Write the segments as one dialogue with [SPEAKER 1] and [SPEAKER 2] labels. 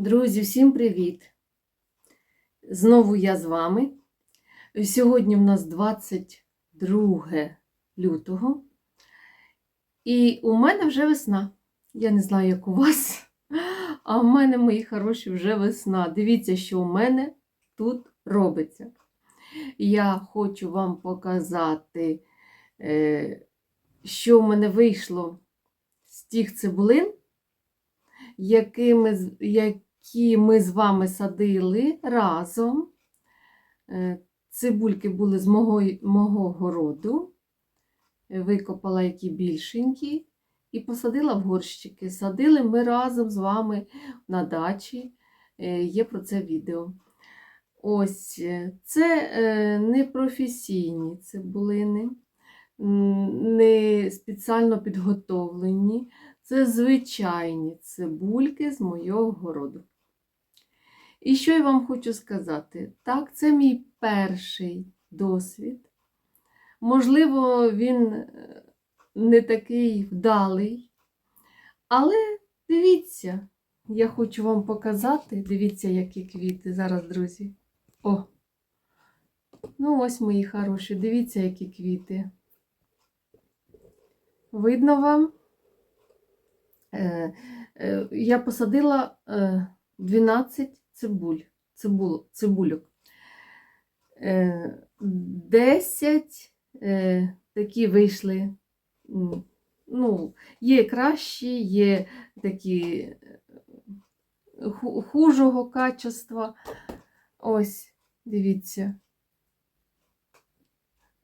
[SPEAKER 1] Друзі, всім привіт! Знову я з вами. Сьогодні в нас 22 лютого, і у мене вже весна. Я не знаю, як у вас, а у мене, мої хороші, вже весна. Дивіться, що у мене тут робиться. Я хочу вам показати, е, що в мене вийшло з тих цибулин, які ми, з- які ми з вами садили разом. Е, Цибульки були з мого, мого городу, викопала які більшенькі і посадила в горщики. Садили ми разом з вами на дачі. Е, Є про це відео. Ось е, це не професійні цибулини, не спеціально підготовлені. Це звичайні цибульки з моєго городу. І що я вам хочу сказати? Так, це мій перший досвід. Можливо, він е, не такий вдалий. Але дивіться, я хочу вам показати. Дивіться, які квіти зараз, друзі. О! Ну, ось мої хороші, дивіться, які квіти. Видно вам? Е, е, я посадила е, 12 цибуль, цибул, цибульок. Е, 10 е, такі вийшли. Ну, є кращі, є такі е, хужого качества. Ось, дивіться.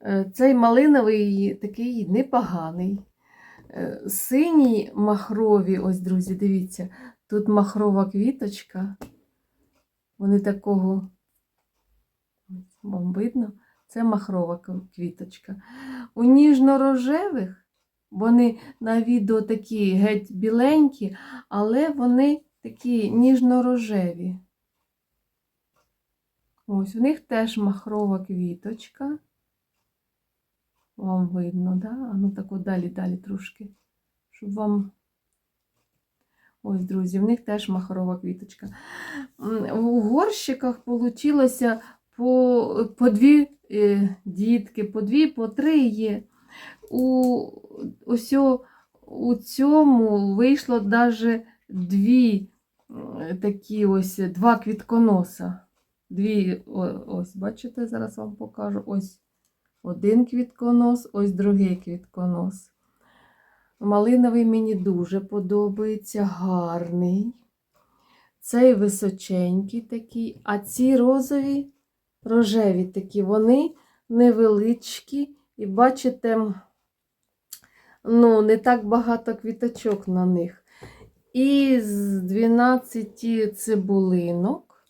[SPEAKER 1] Е, Цей малиновий такий непоганий. Е, Синій махрові, ось, друзі, дивіться, тут махрова квіточка. Вони такого, вам видно, це махрова квіточка. У ніжно-рожевих вони на відео такі геть біленькі, але вони такі ніжно-рожеві. Ось, у них теж махрова квіточка. Вам видно, да? А ну так далі, далі трошки. Щоб вам. Ось, друзі, в них теж махрова квіточка. У горщиках вийшло по, по дві е, дітки, по дві, по три є. У, ось у цьому вийшло навіть дві такі ось два квітконоса. Дві, ось, бачите, зараз вам покажу. Ось один квітконос, ось другий квітконос. Малиновий мені дуже подобається, гарний. Цей височенький такий, а ці розові, рожеві такі, вони невеличкі. І бачите, ну, не так багато квіточок на них. І з 12 цибулинок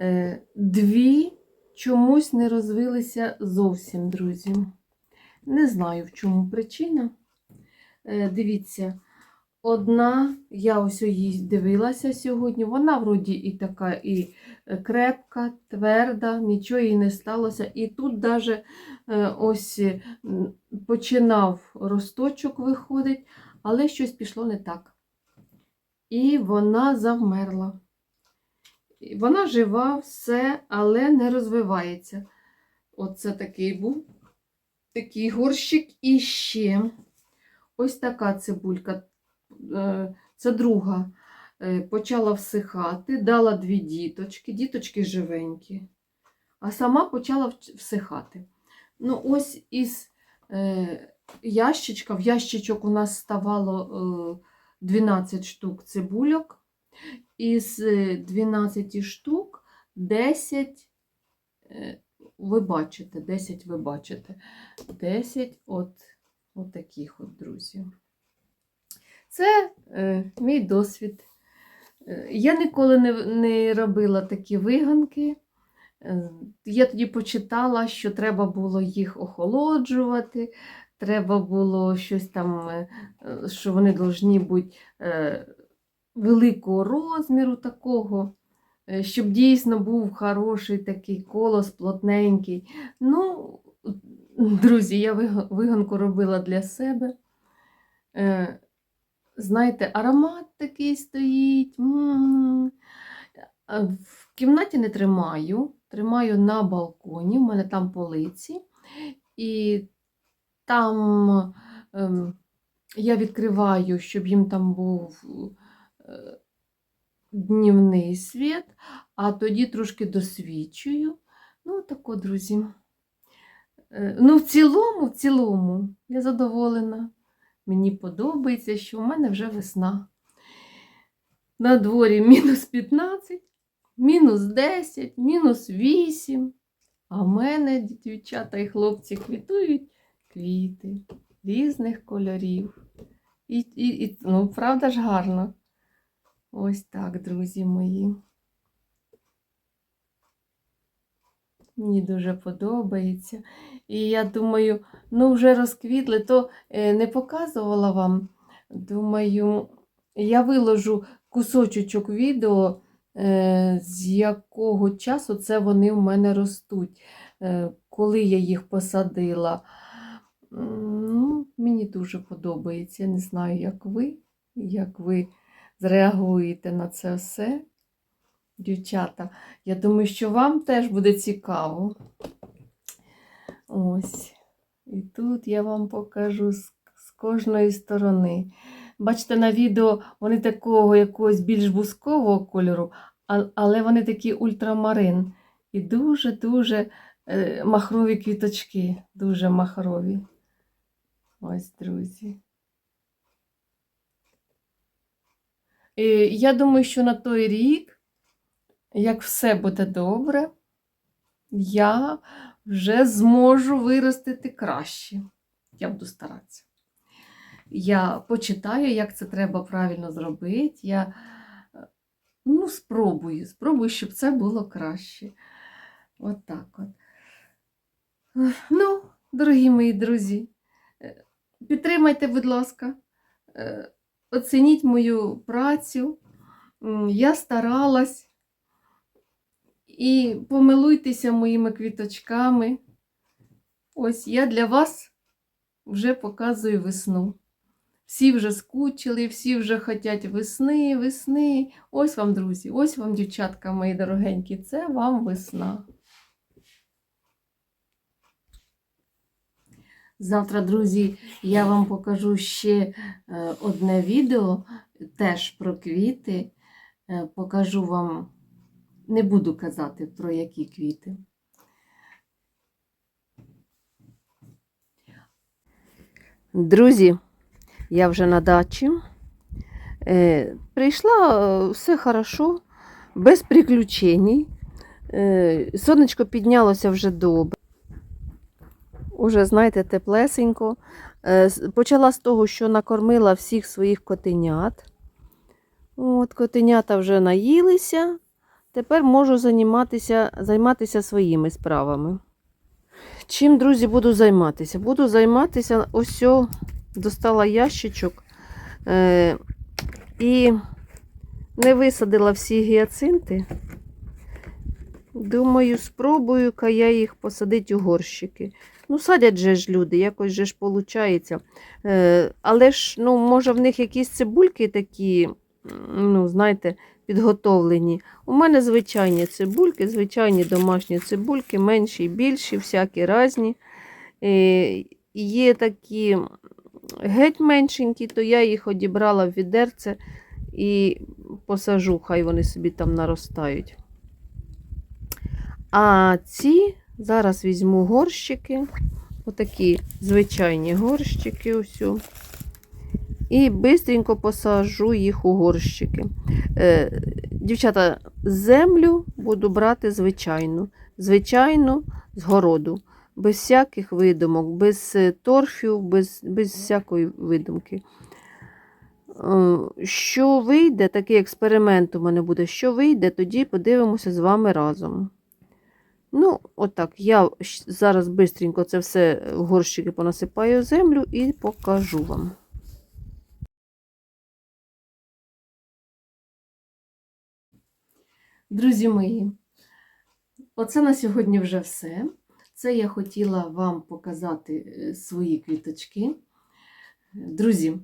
[SPEAKER 1] е, дві чомусь не розвилися зовсім, друзі. Не знаю, в чому причина. Е, Дивіться, одна, я ось її дивилася сьогодні, вона вроді і така і е, крепка, тверда, нічого їй не сталося. І тут даже е, ось починав росточок виходить, але щось пішло не так. І вона завмерла. Вона жива, все, але не розвивається. Оце такий був такий горщик. І ще ось така цибулька. е, Це друга. е, Почала всихати, дала дві діточки, діточки живенькі, а сама почала всихати. Ну, ось із е, ящичка, в ящичок у нас ставало е, 12 штук цибульок. Із е, 12 штук 10, е, ви бачите, 10 ви бачите. 10 от, от от, друзі. Це е, мій досвід. Е, Я ніколи не, не робила такі виганки. Е, Я тоді почитала, що треба було їх охолоджувати, треба було щось там, е, що вони повинні бути великого розміру такого, щоб дійсно був хороший такий колос, плотненький. Ну, друзі, я виг- виганку робила для себе. Е, Знаєте, аромат такий стоїть. м, Е, В кімнаті не тримаю, тримаю на балконі, в мене там полиці. І там ем, я відкриваю, щоб їм там був е, днівний світ, а тоді трошки досвічую. Ну, тако, друзі. Е, Ну, в цілому, в цілому, я задоволена. Мені подобається, що в мене вже весна. На дворі мінус 15, мінус 10, мінус 8. А в мене дівчата і хлопці квітують квіти різних кольорів. І, і, і, ну, правда ж гарно. Ось так, друзі мої. Мені дуже подобається. І я думаю, ну вже розквітли, то е, не показувала вам. Думаю, я виложу кусочок відео, е, з якого часу це вони в мене ростуть, е, коли я їх посадила. Ну, мені дуже подобається. Я не знаю, як ви, як ви зреагуєте на це все. Дівчата, я думаю, що вам теж буде цікаво. Ось. І тут я вам покажу з, з кожної сторони. Бачите, на відео вони такого якогось більш бускового кольору, але вони такі ультрамарин. І дуже-дуже е, махрові квіточки. Дуже махрові. Ось, друзі. І я думаю, що на той рік, як все буде добре, я вже зможу виростити краще. Я буду старатися. Я почитаю, як це треба правильно зробити. Я ну, спробую, спробую, щоб це було краще. От так от. Ну, дорогі мої друзі, е, підтримайте, будь ласка, е, оцініть мою працю. Я старалась. І помилуйтеся моїми квіточками. Ось я для вас вже показую весну. Всі вже скучили, всі вже хочуть весни, весни. Ось вам, друзі, ось вам, дівчатка мої дорогенькі, це вам весна. Завтра, друзі, я вам покажу ще е, одне відео, теж про квіти. Е, Покажу вам, не буду казати про які квіти. Друзі, я вже на дачі. Е, прийшла е, все хорошо, без приключень. Е, сонечко піднялося вже добре. Уже, знаєте, теплесенько. Почала з того, що накормила всіх своїх котенят. От, котенята вже наїлися. Тепер можу займатися, займатися своїми справами. Чим, друзі, буду займатися? Буду займатися ось достала ящичок е, і не висадила всі гіацинти. Думаю, спробую-ка я їх посадити у горщики. Ну, садять же ж люди, якось же ж виходить. Е, але ж, ну, може, в них якісь цибульки такі, ну, знаєте, підготовлені. У мене звичайні цибульки, звичайні домашні цибульки, менші, більші, всякі різні. Е, є такі геть меншенькі, то я їх одібрала в відерце і посажу, хай вони собі там наростають. А ці зараз візьму горщики, отакі звичайні горщики. Ось. І швидко посажу їх у горщики. Е, дівчата, землю буду брати звичайну. Звичайну з городу. Без всяких видумок, без е, торфів, без, без всякої видумки. Е, Що вийде, такий експеримент у мене буде, що вийде, тоді подивимося з вами разом. Ну, отак, я зараз швидко це все в горщики понасипаю землю і покажу вам. Друзі мої, оце на сьогодні вже все. Це я хотіла вам показати е, свої квіточки. Друзі,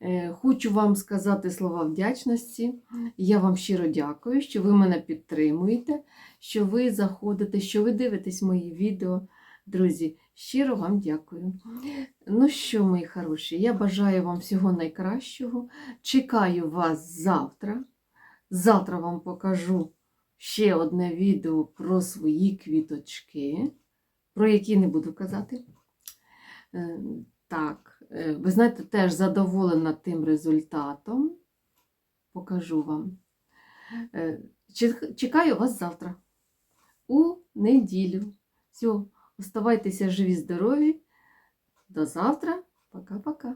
[SPEAKER 1] Е, Хочу вам сказати слова вдячності. Я вам щиро дякую, що ви мене підтримуєте, що ви заходите, що ви дивитесь мої відео. Друзі, щиро вам дякую. Ну що, мої хороші, я бажаю вам всього найкращого. Чекаю вас завтра. Завтра вам покажу ще одне відео про свої квіточки, про які не буду казати. Е, Так, е, ви знаєте, теж задоволена тим результатом. Покажу вам. Е, Чекаю вас завтра, у неділю. Все, оставайтеся живі, здорові. До завтра. Пока-пока.